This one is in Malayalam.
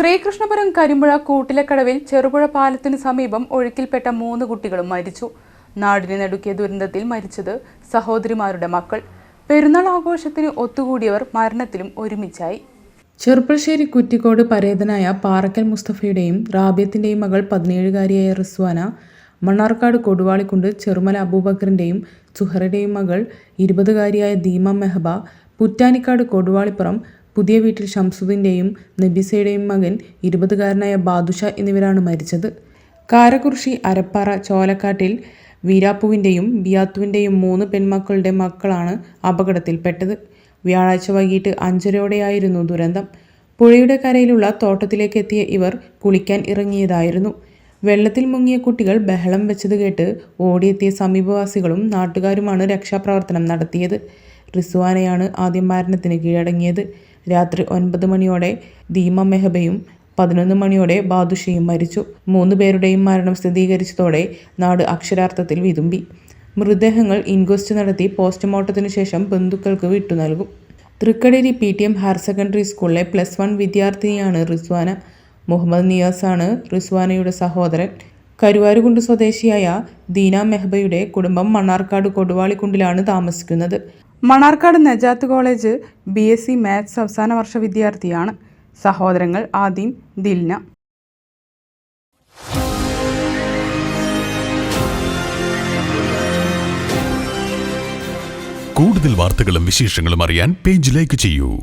ശ്രീകൃഷ്ണപുരം കരിമ്പുഴ കൂട്ടിലക്കടവിൽ ചെറുപുഴ പാലത്തിനു സമീപം ഒഴുക്കിൽപ്പെട്ട മൂന്ന് കുട്ടികളും മരിച്ചു. നാടിനെ നടുക്കിയ ദുരന്തത്തിൽ മരിച്ചത് സഹോദരിമാരുടെ മക്കൾ. പെരുന്നാൾ ആഘോഷത്തിന് ഒത്തുകൂടിയവർ മരണത്തിലും ഒരുമിച്ചായി. ചെറുപ്പശ്ശേരി കുറ്റിക്കോട് പരേതനായ പാറക്കൽ മുസ്തഫയുടെയും റാബിയത്തിന്റെയും മകൾ പതിനേഴുകാരിയായ റിസ്വാന മണ്ണാർക്കാട് കൊടുവാളിക്കുണ്ട് ചെറുമല അബൂബക്കറിന്റെയും സുഹറയുടെയും മകൾ ഇരുപതുകാരിയായ ദീമ മെഹബ പുറ്റാനിക്കാട് കൊടുവാളിപ്പുറം പുതിയ വീട്ടിൽ ഷംസുദ്ദീന്റെയും നബീസയുടെയും മകൻ ഇരുപതുകാരനായ ബാദുഷ എന്നിവരാണ് മരിച്ചത്. കാരകുർഷി അരപ്പാറ ചോലക്കാട്ടിൽ വീരാപ്പുവിന്റെയും ബിയാത്തുവിന്റെയും മൂന്ന് പെൺമക്കളുടെ മക്കളാണ് അപകടത്തിൽപ്പെട്ടത്. വ്യാഴാഴ്ച വൈകിട്ട് അഞ്ചരയോടെയായിരുന്നു ദുരന്തം. പുഴയുടെ കരയിലുള്ള തോട്ടത്തിലേക്ക് എത്തിയ ഇവർ കുളിക്കാൻ ഇറങ്ങിയതായിരുന്നു. വെള്ളത്തിൽ മുങ്ങിയ കുട്ടികൾ ബഹളം വെച്ചത് കേട്ട് ഓടിയെത്തിയ സമീപവാസികളും നാട്ടുകാരുമാണ് രക്ഷാപ്രവർത്തനം നടത്തിയത്. റിസ്വാനയാണ് ആദ്യം മരണത്തിന് കീഴടങ്ങിയത്. രാത്രി ഒൻപത് മണിയോടെ ദീമ മെഹബയും പതിനൊന്ന് മണിയോടെ ബാദുഷയും മരിച്ചു. മൂന്ന് പേരുടെയും മരണം സ്ഥിരീകരിച്ചതോടെ നാട് അക്ഷരാർത്ഥത്തിൽ വിതുമ്പി. മൃതദേഹങ്ങൾ ഇൻക്വസ്റ്റ് നടത്തി പോസ്റ്റ്മോർട്ടത്തിന് ശേഷം ബന്ധുക്കൾക്ക് വിട്ടു നൽകും. Thrikkadeeri P T M higher secondary സ്കൂളിലെ പ്ലസ് വൺ വിദ്യാർത്ഥിനിയാണ് റിസ്വാന. മുഹമ്മദ് നിയാസാണ് റിസ്വാനയുടെ സഹോദരൻ. കരുവാരുകുണ്ട് സ്വദേശിയായ ദീന മെഹബയുടെ കുടുംബം മണ്ണാർക്കാട് കൊടുവാളിക്കുണ്ടിലാണ് താമസിക്കുന്നത്. Mannarkkad Najath college B S C maths അവസാന വർഷ വിദ്യാർത്ഥിയാണ്. സഹോദരങ്ങൾ ആദിം ദിൽന. കൂടുതൽ വാർത്തകളും വിശേഷങ്ങളും അറിയാൻ പേജ് ലൈക്ക് ചെയ്യൂ.